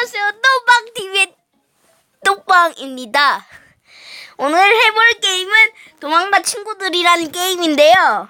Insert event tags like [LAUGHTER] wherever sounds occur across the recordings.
안녕하세요. 똥빵TV의 똥빵입니다. 오늘 해볼 게임은 도망가 친구들이라는 게임인데요.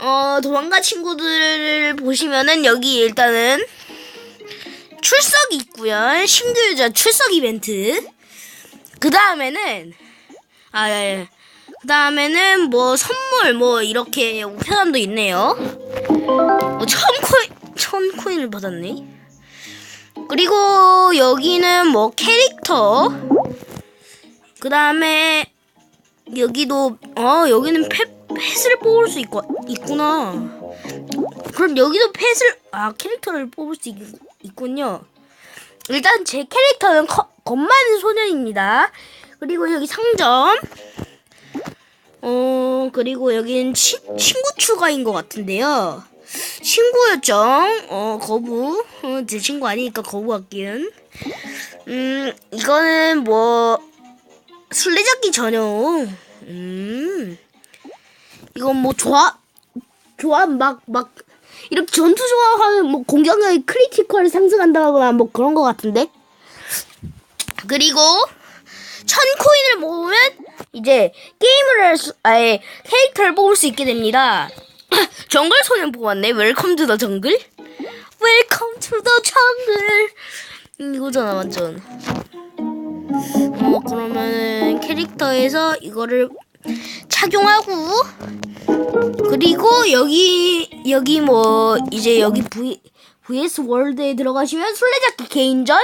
어, 도망가 친구들을 보시면은 여기 일단은 출석이 있고요. 신규 유저 출석 이벤트. 그 다음에는, 아, 예, 예. 그 다음에는 뭐 선물 뭐 이렇게 우편함도 있네요. 어, 천 코인, 천 코인을 받았네. 그리고 여기는 뭐 캐릭터. 그 다음에 여기도 어 여기는 펫 펫을 뽑을 수 있고 있구나. 그럼 여기도 펫을 아 캐릭터를 뽑을 수 있, 있군요. 일단 제 캐릭터는 커, 겁 많은 소년입니다. 그리고 여기 상점. 어 그리고 여기는 치, 친구 추가인 것 같은데요. 친구 요청, 어, 거부. 어, 제 친구 아니니까 거부할게요. 음, 이거는 뭐, 술래잡기 전용. 음, 이건 뭐, 조합, 조합 막, 막, 이렇게 전투 조합하면 뭐, 공격력이 크리티컬 상승한다거나 뭐 그런 것 같은데? 그리고, 천 코인을 모으면, 이제, 게임을 할 수, 아예, 캐릭터를 뽑을 수 있게 됩니다. 정글 소년 뽑았네. 웰컴 투 더 정글. 웰컴 투 더 정글. 음, 이거잖아 완전. 어 그러면은 캐릭터에서 이거를 착용하고 그리고 여기 여기 뭐 이제 여기 V VS 월드에 들어가시면 술래잡기 개인전,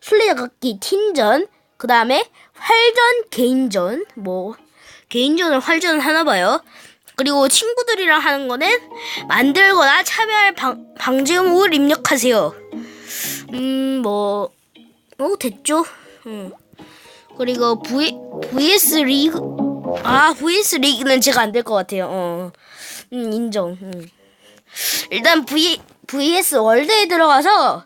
술래잡기 팀전, 그 다음에 활전 개인전 뭐 개인전을 활전을 하나 봐요. 그리고 친구들이랑 하는 거는 만들거나 참여할 방, 방지음을 입력하세요. 음, 뭐, 어, 됐죠? 응. 그리고 v, VS 리그, 아, VS 리그는 제가 안 될 것 같아요. 어. 음, 인정. 음. 일단 V, VS 월드에 들어가서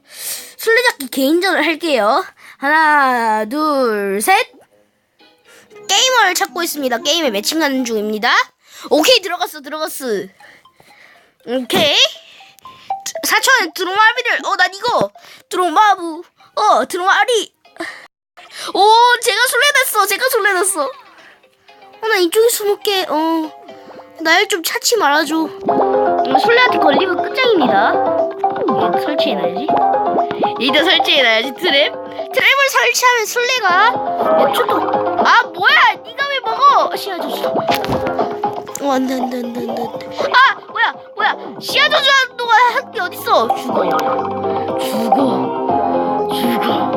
술래잡기 개인전을 할게요. 하나, 둘, 셋. 게이머를 찾고 있습니다. 게임에 매칭하는 중입니다. 오케이 들어갔어 들어갔어. 오케이. 4천원 드로마비를 어난 이거. 드로마부. 어 드로마리. 오 제가 술래냈어 제가 술래냈어. 어나 이쪽에 숨을게 어 날 좀 찾지 말아줘. 음, 술래한테 걸리면 끝장입니다. 얘도 설치해놔야지? 얘도 설치해놔야지 트랩 트랩을 설치하면 술래가. 야 초도 아 뭐야? 네가 왜 먹어? 시아저씨 어, 안 돼, 안 돼, 안 돼, 안 돼. 아! 뭐야, 뭐야. 씨앗 저주 하는 동안 한 게 어딨어. 죽어. 죽어. 죽어.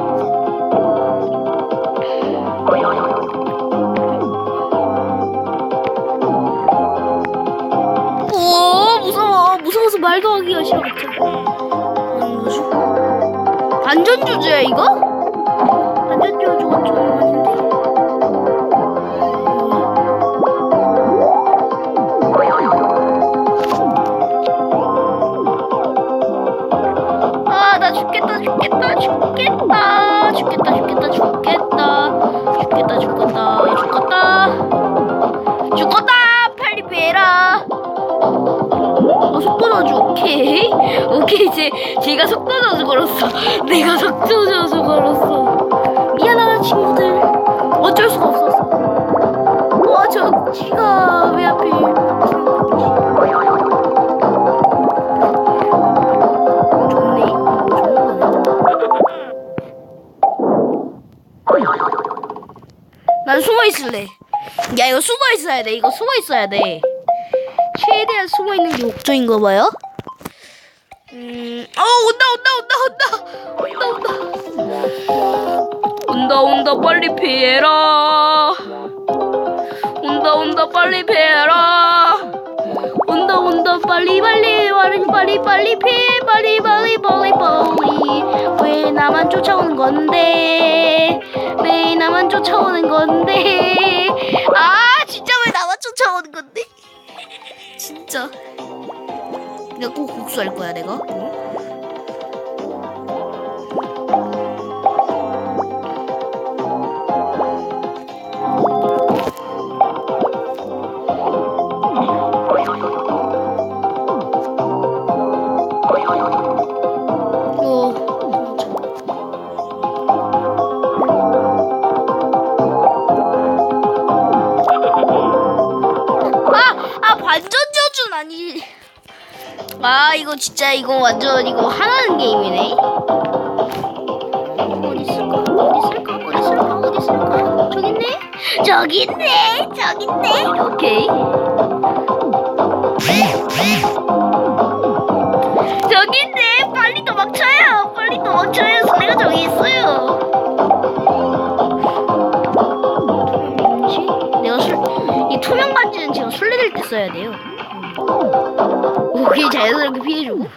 오, 무서워. 무서워서 말도 하기가 싫어, 갑자기. 음, 뭐지? 반전 조주야, 이거? 반전 조주가 좀 아닌데? 죽겠다, 죽겠다, 죽겠다, 죽겠다, 죽겠다, 죽겠다, 죽겠다, 죽겠다, 죽겠다, 죽었다, 빨리 빼라. 어, 속도 저주, 오케이, 오케이, 이제 제가 속도 저주 걸었어. 내가 속도 저주 걸었어. 미안하다, 친구들. 어쩔 수가 없었어. 숨어 있을래. 야 이거 숨어 있어야 돼. 이거 숨어 있어야 돼. 최대한 숨어 있는 게 목적인가 봐요. 음, 어 온다 온다 온다 온다 온다 온다 온다 빨리 피해라. 온다 온다 빨리 피해라. 온다 온다 빨리 빨리 빨리 빨리 빨리 피 빨리 빨리 빨리 빨리 왜 나만 쫓아오는 건데 왜 나만 쫓아오는 건데. 아 진짜 왜 나만 쫓아오는 건데? [LAUGHS] 진짜. 내가 꼭 복수할 거야 내가? 응? 이거 진짜 이거 완전 이거 하나는 게임이네. 어디 있을까? 어디 있을까? 어디 있을까? 어디 있을까? 저기 있네. 저기 있네. 저기 있네. 오케이. 저기 있네. 빨리 도망쳐요. 빨리 도망쳐요. 술래가 저기 있어요. 내가 술, 이 투명 반지는 지금 술래될 때 써야 돼요. 오케이 자연스럽게 피해주고.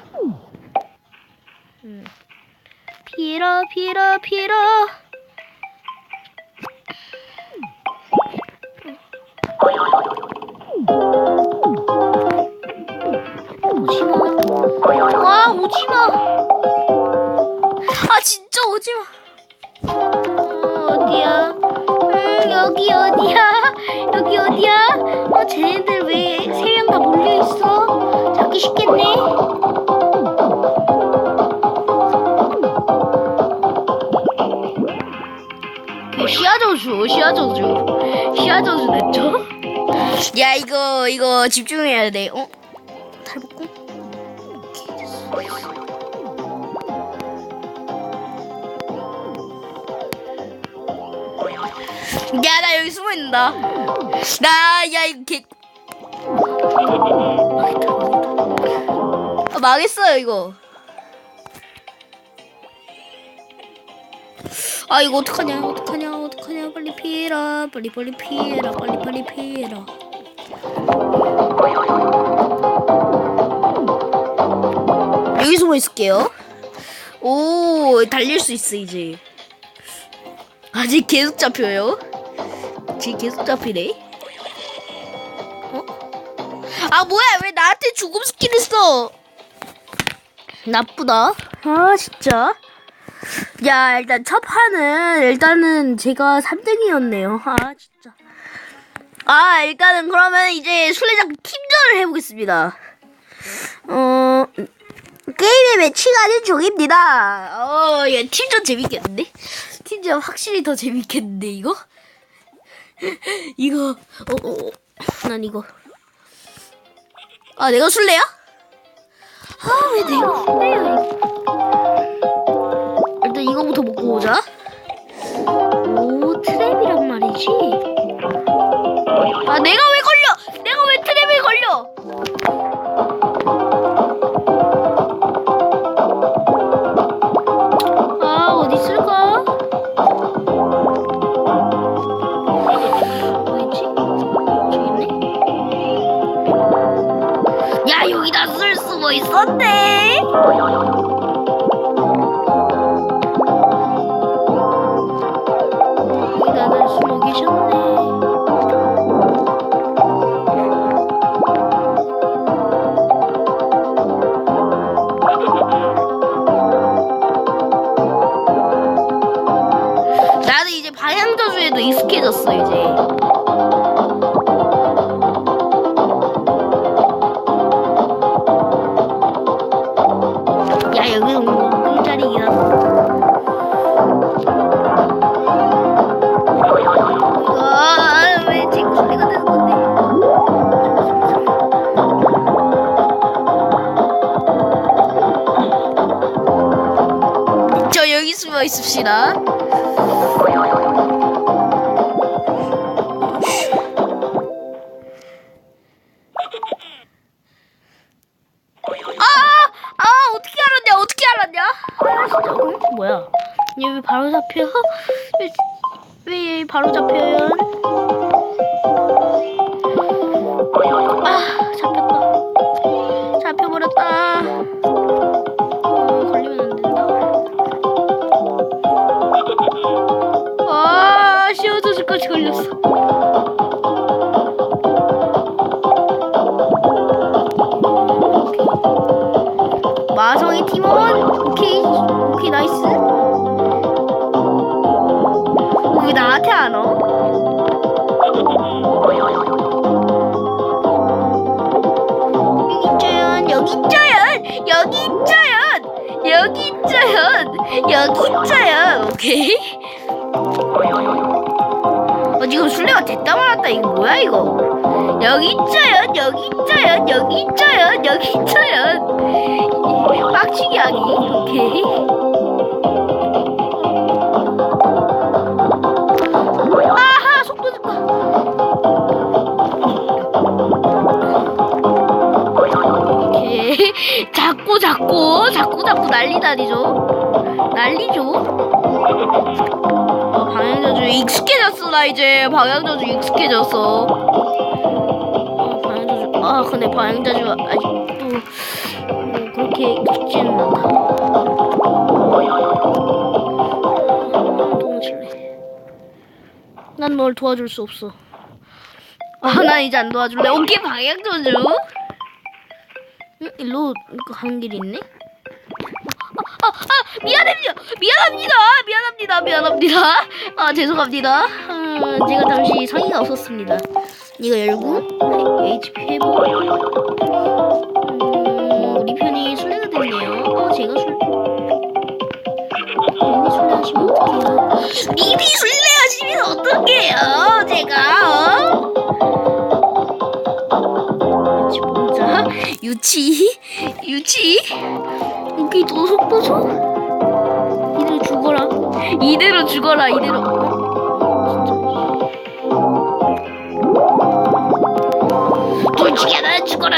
음. 피해라 피해라 피해라. 오지마. 아 오지마. 아 진짜 오지마. 어, 어디야? 음, 여기 어디야? 여기 어디야? 어, 쟤네들 왜 세 명 다 몰려 있어? 잡기 쉽겠네. 그 시야 저주, 시야 저주, 시야 저주 냈죠? 야 이거 이거 집중해야 돼. 어? 탈복구? 오케이, 됐어. 야, 나 여기 숨어 있는다. 나, 야, 이거 개. 망했어요, 이거. 아, 이거 어떡하냐, 어떡하냐, 어떡하냐. 빨리 피해라. 빨리, 빨리 피해라. 빨리, 빨리 피해라. 여기 숨어 있을게요. 오, 달릴 수 있어, 이제. 아직 계속 잡혀요. 지금 계속 잡히네. 어? 아 뭐야 왜 나한테 죽음 스킬을 써? 나쁘다. 아 진짜. 야 일단 첫 판은 일단은 제가 3등이었네요. 아 진짜. 아 일단은 그러면 이제 술래잡기 팀전을 해보겠습니다. 어 게임의 매치가는 종입니다. 어, 야, 팀전 재밌겠는데? 팀전 확실히 더 재밌겠는데, 이거? [LAUGHS] 이거, 어, 어, 어, 난 이거. 아, 내가 술래야? 아, 왜 내가 술래야, 이거. 일단 이거부터 먹고 오자. 오, 트랩이란 말이지. 아, 내가 왜 있읍시다. 씌워져줄까지 걸렸어. 마성의 팀원? 오케이. 오케이 나이스. 왜 나한테 안 와? 여기 있자연 여기 있자연 여기 있자연 여기 있자연 여기 있자연. 오케이 어, 지금 술래가 됐다 말았다. 이거 뭐야, 이거? 여기 있어요, 여기 있어요, 여기 있어요, 여기 있어요. 빡치게 하기. 오케이. 아하, 속도 줄까? 오케이. 자꾸, 자꾸, 자꾸, 자꾸 난리 다니죠? 난리죠? 어, 방향저주 익숙해졌어 나 이제. 방향저주 익숙해졌어 어, 방향저주 아 근데 방향저주 아직도 뭐 그렇게 익숙지는 않다. 도망칠래. 난널 도와줄 수 없어. 아난 이제 안 도와줄래. 오케이 방향저주 응? 일로 가는 길이 있네 아, 아, 미안합니다. 미안합니다. 미안합니다. 미안합니다. 아, 죄송합니다. 아, 제가 당시 성의가 없었습니다. 이거 열고 HP 회복. 음, 우리 편이 술래가 됐네요. 어, 제가 술. 님이 술래 하시면 어떡해요? 님이 술래 하시면 어떡해요? 제가 어? 유치 보자. 유치. 유치. 여기 도속 도속. 이대로 죽어라. 이대로 죽어라. 이대로. 돌치기 하나 죽어라.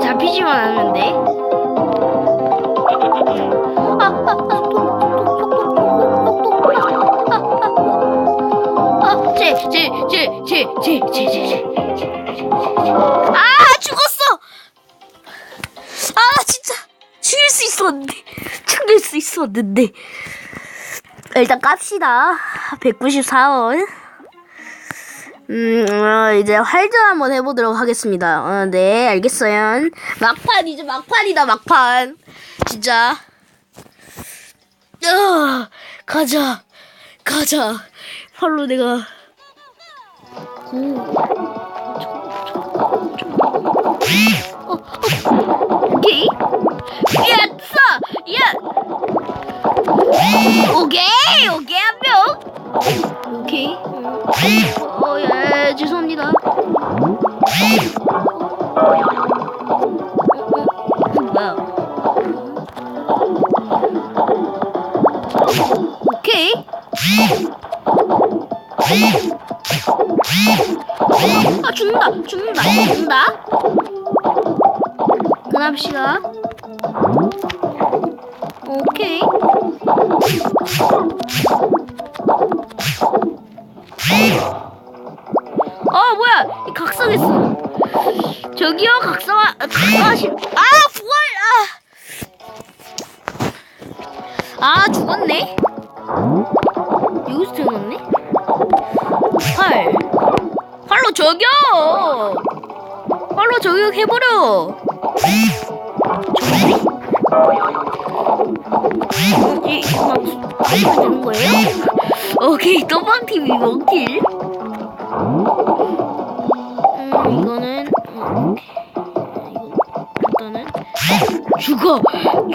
잡히지만. 아, 아, 아, 또, 아, 아, 아. 아, 제, 제, 제, 제, 제, 제, 제, 제. 있었는데 [LAUGHS] 죽일 수 있었는데. 일단 깝시다. 194원. 음 어, 이제 활전 한번 해보도록 하겠습니다. 어, 네 알겠어요. 막판 이제 막판이다 막판. 진짜. 야 가자. 가자. 팔로 내가. 오 어, 어, 오케이. 예 어, 예, 죄송합니다. 뭐야? 오케이. 아, 죽는다, 죽는다, 죽는다. 그납시다. 오케이. 어 뭐야? 이 각성했어. 저기요 각성하 각성하신 아 부활 아. 아 죽었네. 여기서 태어났네. 활. 활로 저격. 활로 저격 해버려. 이, 막, 되는 거예요? 오케이, 또방팀이 원킬. 음, 이거는, 어, 일단은, 죽어!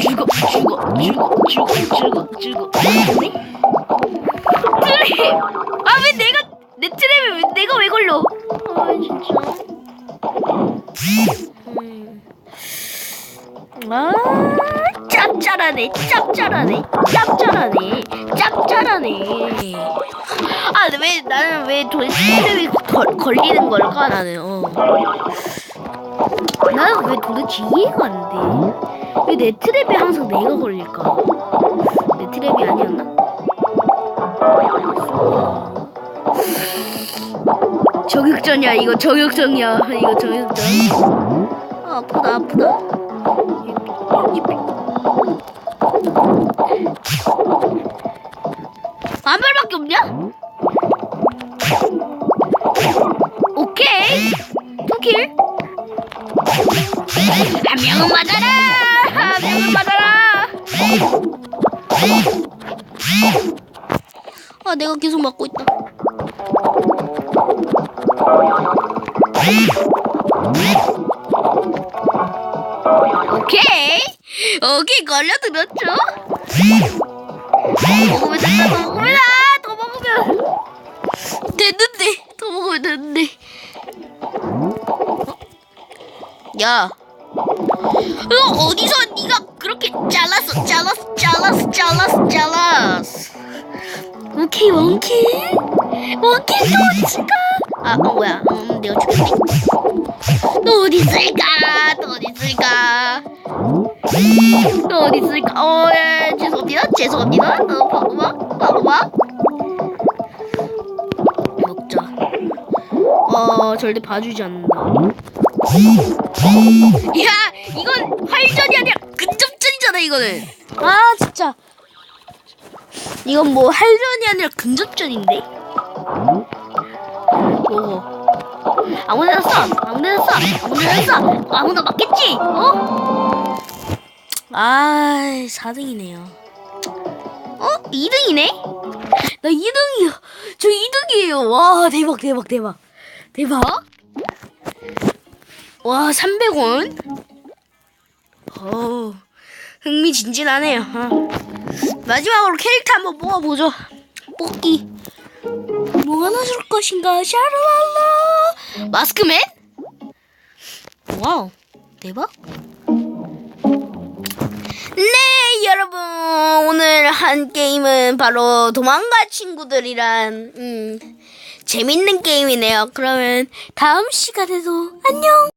죽어! 죽어! 죽어! 죽어! 죽어! 죽어! 네? 트랩! 아, 왜 내가, 내 트랩에 왜, 내가 왜 걸려? 아, 진짜. 음. 아, 짭짤하네, 짭짤하네, 짭짤하네, 짭짤하네. 아, 왜 나는 왜 도대체 걸, 걸리는 걸까 나는. 어. 나는 왜 도대체 이해가 안 돼. 왜 내 트랩에 항상 내가 걸릴까? 내 트랩이 아니었나? 저격전이야 이거 저격전이야 이거 저격전. 아, 아프다 아프다. 발밖에 없냐? 오케이. 투킬. 한 명은 맞아라. 한 명은 맞아라. 아 내가 계속 맞고 있다. 오케이. 오케이 걸려들었죠 더 먹으면 됐는데. 야, 너 어디서 네가 그렇게 잘랐어, 잘랐어, 잘랐어, 잘랐어, 잘랐어. 오케이, 원킬 또 어디가? 아, 어, 뭐야? 음, 내가 죽였네. 너 어디 있을까? 너 어디 있을까? 너 어디 있을까? 어, 예, 죄송합니다. 죄송합니다. 어, 바보마, 바보마. 어, 절대 봐주지 않는다. 야, 이건 활전이 아니라 근접전이잖아, 이거는. 아, 진짜. 이건 뭐 활전이 아니라 근접전인데. 뭐. 아무데나 써, 아무데나 써, 아무데나 써, 아무나 맞겠지? 어? 아, 4등이네요. 어? 2등이네? 나 2등이야. 저 2등이에요. 와, 대박, 대박, 대박. 대박. 와, 300원. 어, 흥미진진하네요. 어. 마지막으로 캐릭터 한번 뽑아보죠. 뽑기. 뭐가 나줄 것인가? 샤랄랄라. 마스크맨? 와우, 대박. 네, 여러분. 오늘 한 게임은 바로 도망가 친구들이란, 음, 재밌는 게임이네요. 그러면 다음 시간에도 안녕!